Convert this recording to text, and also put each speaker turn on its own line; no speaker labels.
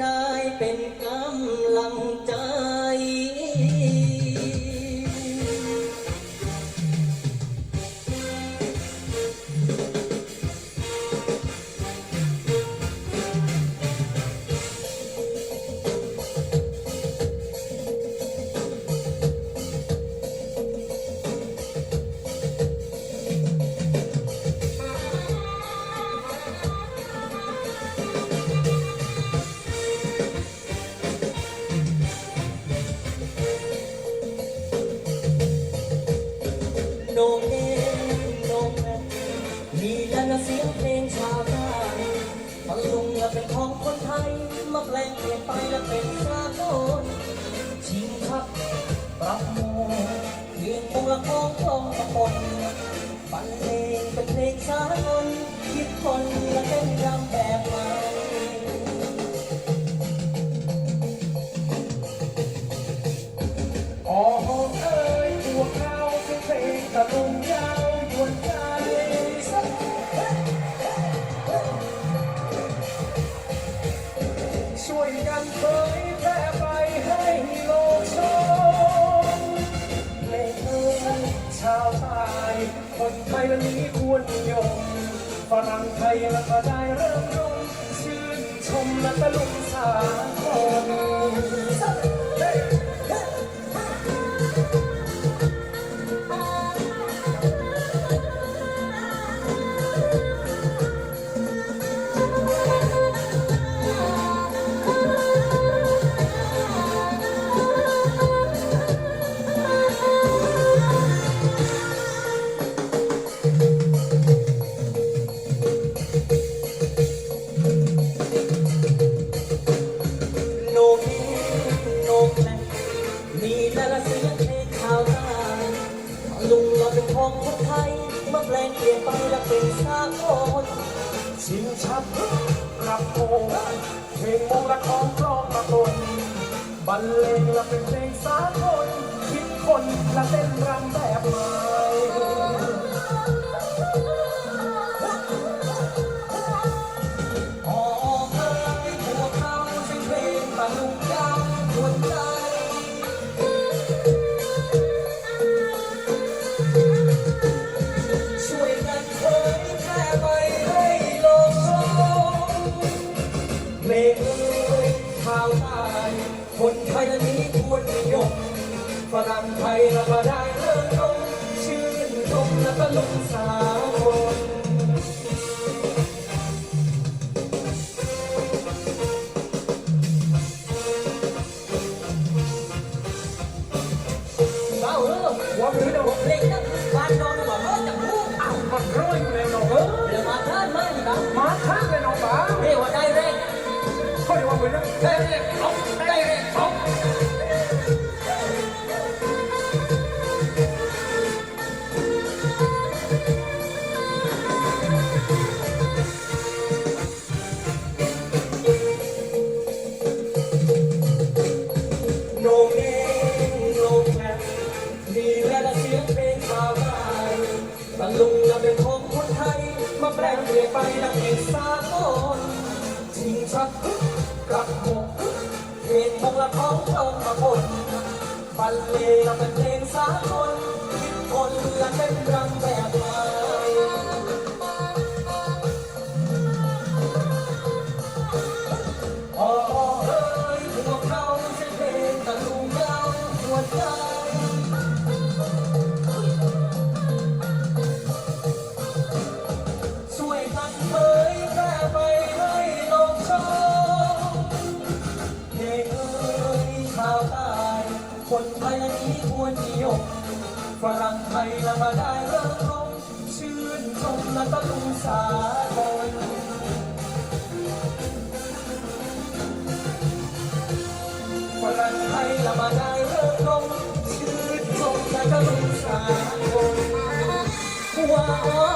ได้เป็นกำ และเสียงเพลงชาวใต้ตะลุงและเป็นของคนไทย มาแปลงเปลี่ยนไปและเป็นสากลชิงชักปรับโมเพียงองค์ละของกลองตะปนบรรเลงเป็นเพลงสากลคิดคนและเต้นรำแบบใหม่
อ๋อเอ้ยพวกเราเป็นเพลงตะลุงยาว เผยแพร่ไปให้โลกชมเพลงเอ้ยชาวใต้คนไทยวันนี้ควรนิยมฝรั่งไทยและก็ได้ มีแต่ละ
เสียงเพลงชาวตายลุงเราเป็นของคนไทยมาแปลงเปลี่ยนไปและเป็นสากล
ชิงชับรับโมเพลงมและของกลองมาตนบรรเลงและเป็นเพลงสากลคิดคนและเต้นรำแบบมา
รั่งไทยและก็ได้ ลุงและเป็
น
ของคนไทย มาแปลงเปลี่ยนไปดังเพลงสากลชิงชักกับหกเพลงมงละของตรงมาบนบัลเลงเราเป็นเพลงสากลคิดคนและเป็นรำแบบ คนไทยและนี้ควรนิยมฝรั่งไทยและมาได้เริ่มลงชื่นชมและตะลุงสากลฝรั่งไทยละมาได้เริ่มลงชื่นชมและก็ลุงสากลว้าว